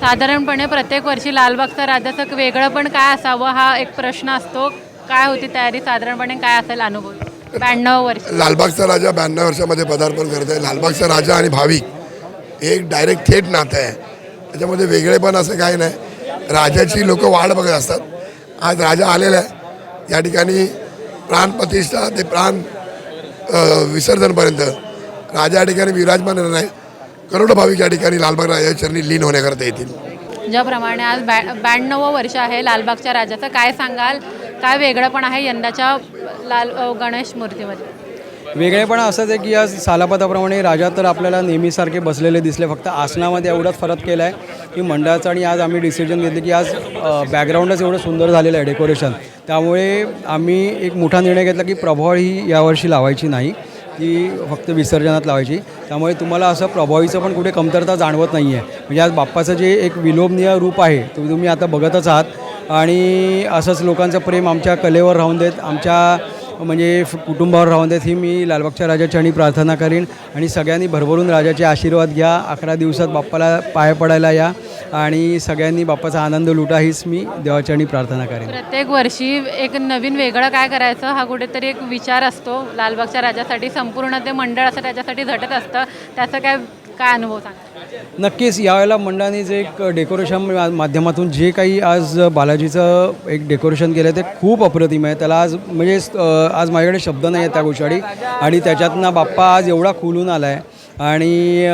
साधारणपणे प्रत्येक वर्षी लालबागचा राजाचं वेगळं पण काय असावं हा एक प्रश्न असतो. काय होती तयारी साधारणपणे काय असेल अनुभव? ब्याण्णव वर्ष. लालबागचा राजा ब्याण्णव वर्षामध्ये पदार्पण करत आहे. लालबागचा राजा आणि भाविक हे एक डायरेक्ट थेट नातं आहे. त्याच्यामध्ये वेगळेपण असं काही नाही. राजाची लोक वाट बघत असतात. आज राजा आलेला आहे. या ठिकाणी प्राणप्रतिष्ठा ते प्राण विसर्जनपर्यंत. राजा या ठिकाणी विराजमान नाही करोडो भाविक या ठिकाणी लालबाग राजाच्या चरणी लीन होण्याकरता येतील. ज्याप्रमाणे आज बॅ ब्याण्णवं वर्ष आहे लालबागच्या राजाचं. काय सांगाल? काय वेगळं पण आहे यंदाच्या लाल गणेश मूर्तीमध्ये? वेगळेपणा असंच आहे की आज सालापताप्रमाणे राजा तर आपल्याला नेहमीसारखे बसलेले दिसले. फक्त आसनामध्ये एवढाच फरक केला आहे की मंडळाचं आणि आज आम्ही डिसिजन घेतले की आज बॅकग्राऊंडच एवढं सुंदर झालेलं आहे डेकोरेशन त्यामुळे आम्ही एक मोठा निर्णय घेतला की प्रभावळ ही यावर्षी लावायची नाही. ती फक्त विसर्जनात लावायची. त्यामुळे तुम्हाला असं प्रभावीचं पण कुठे कमतरता जाणवत नाही आहे म्हणजे आज बाप्पाचं जे एक विलोभनीय रूप आहे ते तुम्ही आता बघतच आहात. आणि असंच लोकांचं प्रेम आमच्या कलेवर राहून देत आमच्या म्हणजे कुटुंबावर राहून देत ही मी लालबागच्या राजाची आणि प्रार्थना करीन. आणि सगळ्यांनी भरभरून राजाचे आशीर्वाद घ्या. अकरा दिवसात बाप्पाला पाय पडायला या. आणि सगळ्यांनी बाप्पाचा आनंद लुटा हीच मी देवाची आणि प्रार्थना करेन. प्रत्येक वर्षी एक नवीन वेगळं काय करायचं हा कुठेतरी एक विचार असतो. लालबागच्या राजासाठी संपूर्ण ते मंडळ असं त्याच्यासाठी झटत असतं. त्याचा काय काय अनुभव सांगा? नक्कीच यावेळेला मंडळाने जे एक डेकोरेशन माध्यमातून जे काही आज बालाजीचं एक डेकोरेशन केलं ते खूप अप्रतिम आहे. त्याला आज म्हणजे आज माझ्याकडे शब्द नाही आहेत त्या गोष्टी. आणि त्याच्यातनं बाप्पा आज एवढा खुलून आला आहे आणि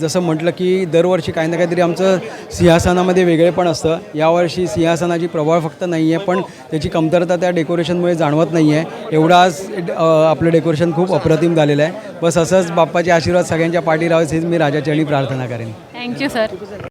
जसं म्हटलं की दरवर्षी काही ना काहीतरी आमचं सिंहासनामध्ये वेगळेपण असतं. यावर्षी सिंहासनाची प्रभाव फक्त नाही आहे पण त्याची कमतरता त्या डेकोरेशनमुळे जाणवत नाही आहे एवढं आज आपलं डेकोरेशन खूप अप्रतिम झालेलं आहे. बस असंच बाप्पाचे आशीर्वाद सगळ्यांच्या पाठी राहावेच हीच मी राजाची आणि प्रार्थना करेन. Thank you sir